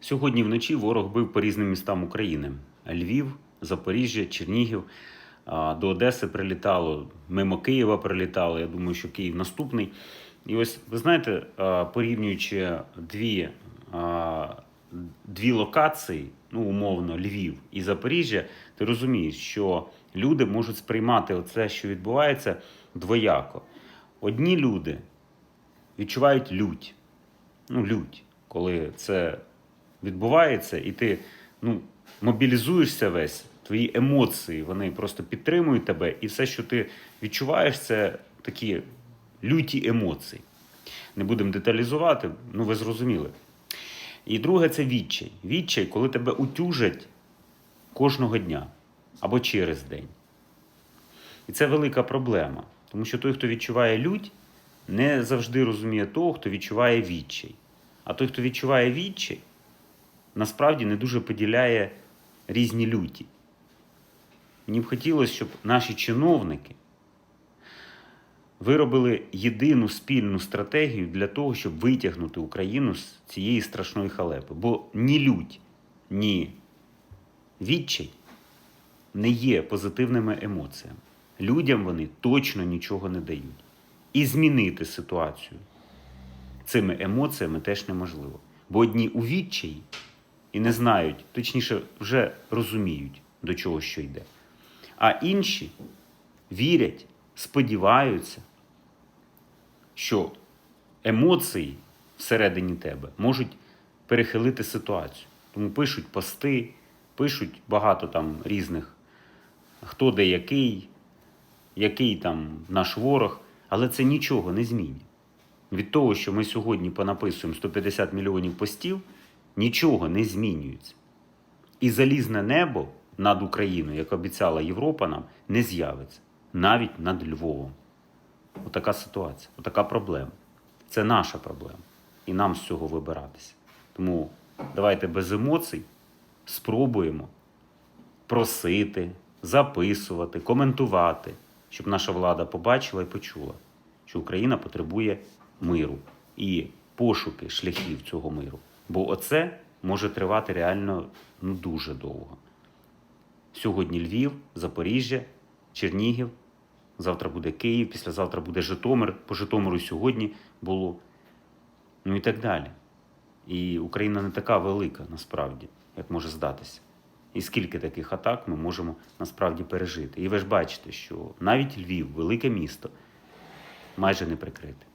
Сьогодні вночі ворог бив по різним містам України: Львів, Запоріжжя, Чернігів. До Одеси прилітало, мимо Києва прилітало. Я думаю, що Київ наступний. І ось ви знаєте, порівнюючи дві, дві локації, ну умовно, Львів і Запоріжжя, ти розумієш, що люди можуть сприймати оце, що відбувається, двояко. Одні люди відчувають лють. Ну, лють, коли це відбувається, і ти ну, мобілізуєшся весь, твої емоції вони просто підтримують тебе, і все, що ти відчуваєш, це такі люті емоції. Не будемо деталізувати, ну ви зрозуміли. І друге це відчай. Відчай, коли тебе утюжать кожного дня або через день. І це велика проблема. Тому що той, хто відчуває лють, не завжди розуміє того, хто відчуває відчай. А той, хто відчуває відчай, насправді не дуже поділяє різні люті. Мені б хотілося, щоб наші чиновники виробили єдину спільну стратегію для того, щоб витягнути Україну з цієї страшної халепи. Бо ні лють, ні відчай не є позитивними емоціями. Людям вони точно нічого не дають. І змінити ситуацію цими емоціями теж неможливо. Бо одні у відчаї і не знають, точніше, вже розуміють, до чого що йде. А інші вірять, сподіваються, що емоції всередині тебе можуть перехилити ситуацію. Тому пишуть пости, пишуть багато там різних, хто де який, який там наш ворог, але це нічого не змінює. Від того, що ми сьогодні понаписуємо 150 мільйонів постів, нічого не змінюється. І залізне небо над Україною, як обіцяла Європа нам, не з'явиться навіть над Львовом. Отака ситуація, отака проблема. Це наша проблема. І нам з цього вибиратися. Тому давайте без емоцій спробуємо просити, записувати, коментувати, щоб наша влада побачила і почула, що Україна потребує миру і пошуки шляхів цього миру. Бо оце може тривати реально ну, дуже довго. Сьогодні Львів, Запоріжжя, Чернігів, завтра буде Київ, післязавтра буде Житомир, по Житомиру сьогодні було. Ну і так далі. І Україна не така велика насправді, як може здатися. І скільки таких атак ми можемо насправді пережити. І ви ж бачите, що навіть Львів, велике місто, майже не прикрите.